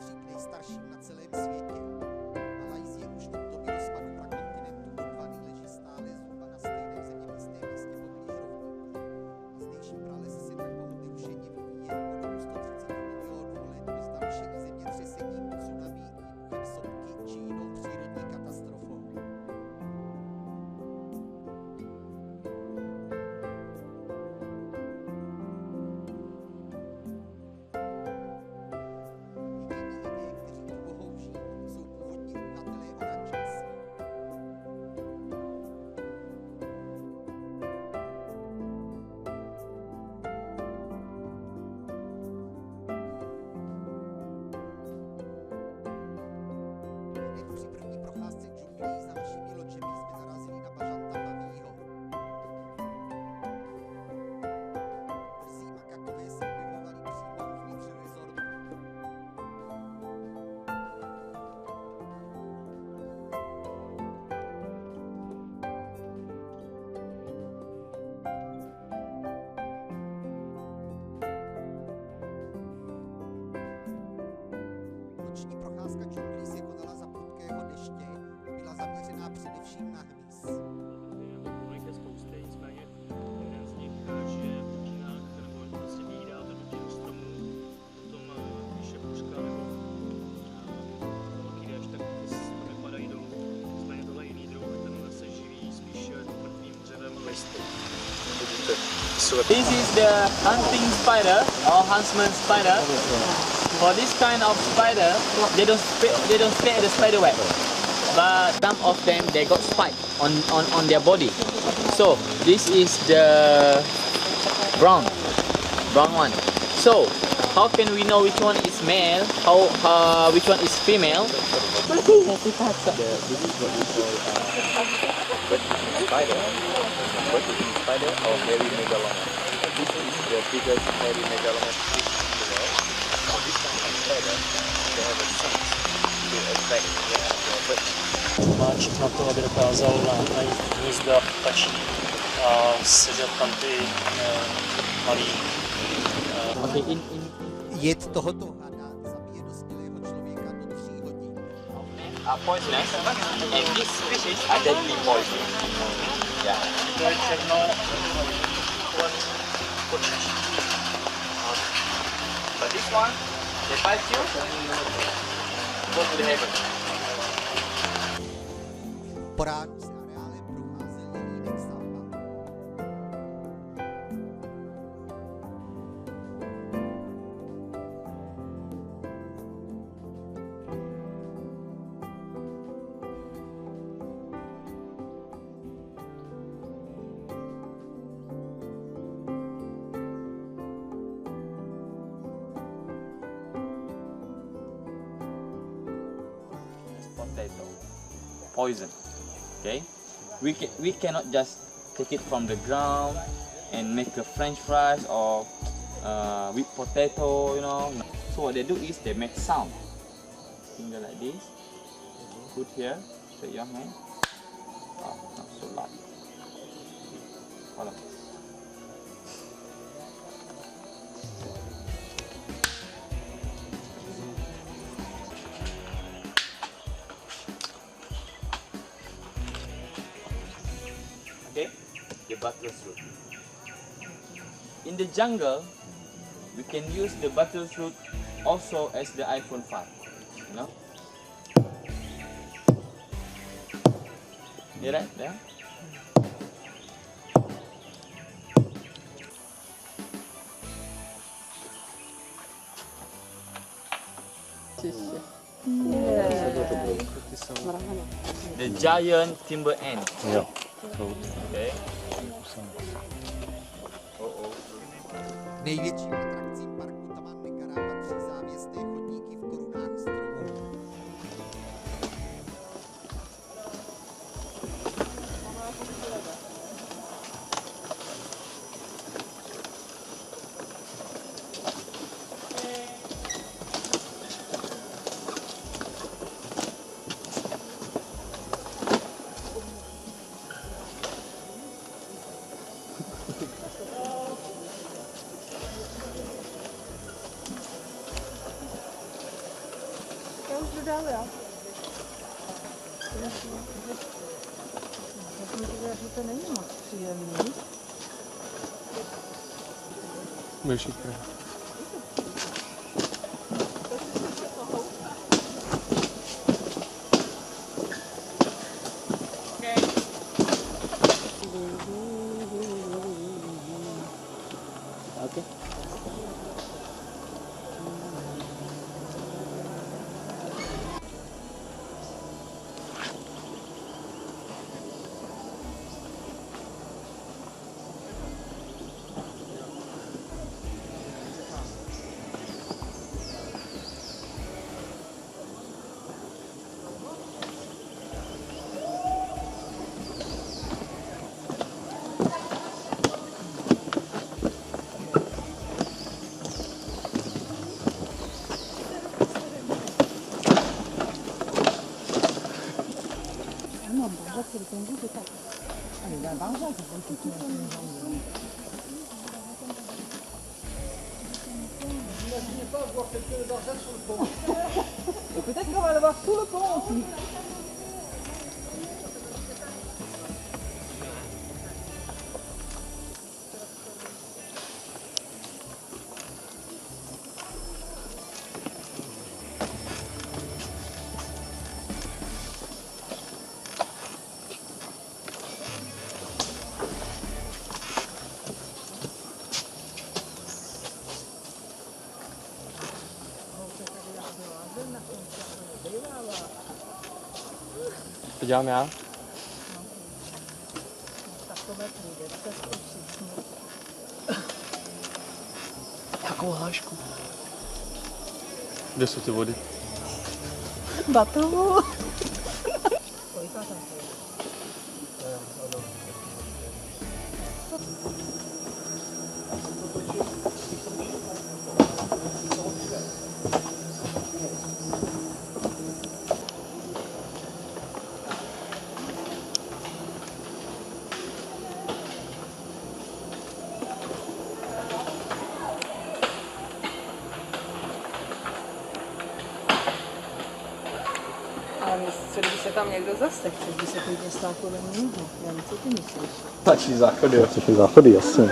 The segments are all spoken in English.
patří k nejstarším na celém světě. Otázka džunglí se konala za prudkého deště, byla zaměřená především na hmyz. This is the hunting spider or huntsman spider. For this kind of spider, they don't they don't stay at the spider web. But some of them they got spike on, on, on their body. So this is the brown brown one. So how can we know which one is male? How uh, which one is female? spider, or hairy megalomon. This is the biggest hairy megalomon have a to their, čip na to, aby dokázal na- najít hnízda ptačí a sežat tam ty eh, malý eh, Okay, in, in Jed tohoto hada zabije dospělého člověka do 3 hodin. are poisonous and this species are deadly. Yeah. To je černo. But this one, de paz kills? Both with the heaven. Potato, poison. Okay, we ca- we cannot just take it from the ground and make a French fries or uh, with potato. You know. So what they do is they make sound. Finger like this. Put here. Take your hand. The butler's root in the jungle we can use the butler's root also as the iphone 5 you know? You right there? The giant timber ant 네. 네. 네, 이게 지금이다. Görüşmek üzere. Peut-être qu'on va le voir sous le pont aussi. To dělám já? Takové všichni. Jakou hášku? Kde jsou ty vody? Batovu. Tam někdo zasek, co by se klidně stál kolem něho. Jan, co ty myslíš? Stačí záchody. Stačí záchody, jasně.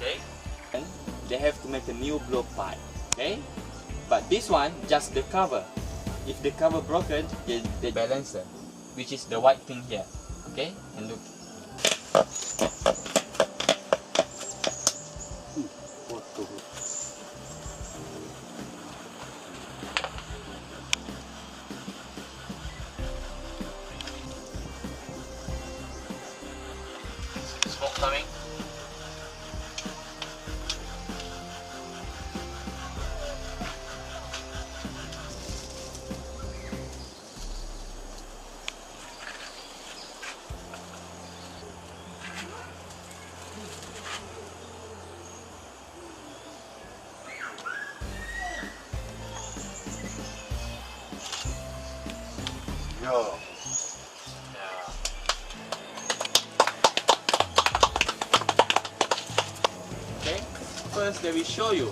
Okay. And they have to make a new blowpipe. Okay. But this one just the cover. If the cover broken, the, the balancer, which is the white thing here. Okay. And look. First, they will show you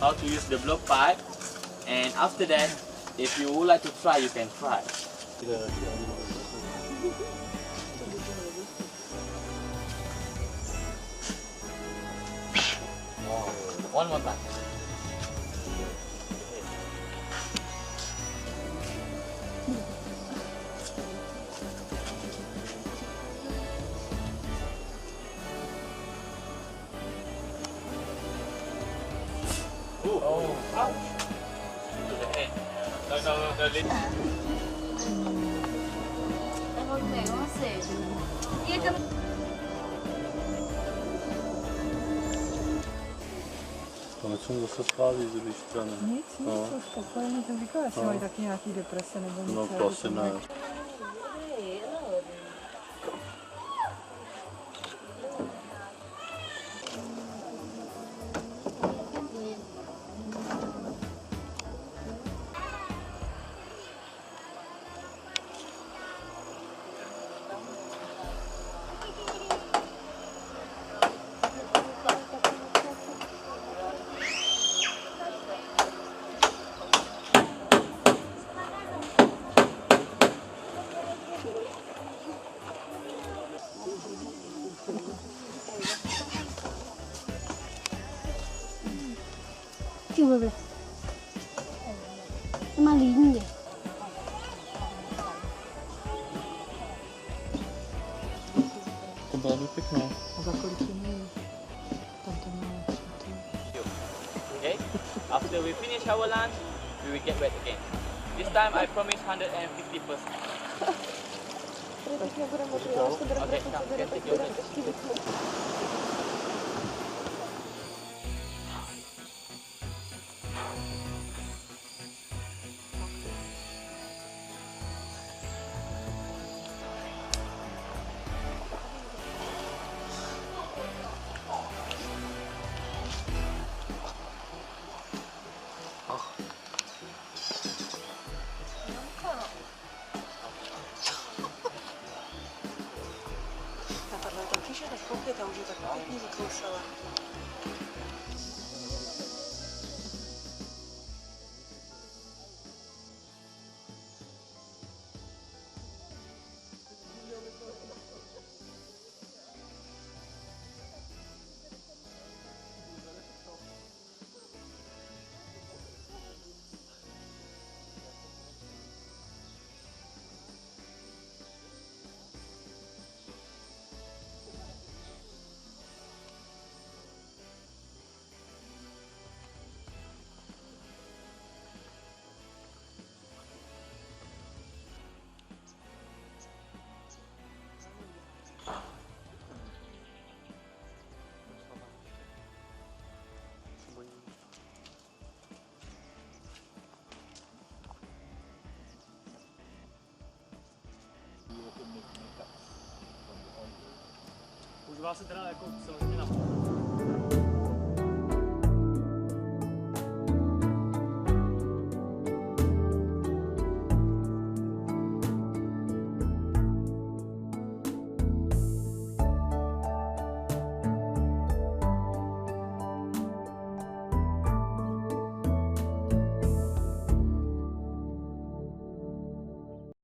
how to use the blowpipe, and after that, if you would like to try, you can try. One more time. oh, ouch. No, no, no, no. Vamos ver, vamos ver. E então... One czemu zasłali, żebyś tam... Nic, nic, no. już spokojnie, não, no. oj, ne. mají. Coba boleh. Maling deh. To bylo by pěkné. A za kolik je mají? Tam to. Okay? After we finish our lunch, we will get wet again. This time I promise 150%. Okay, come, you can take your вообще так полгода уже так пять не выкручивала. Dívá se teda jako samozřejmě na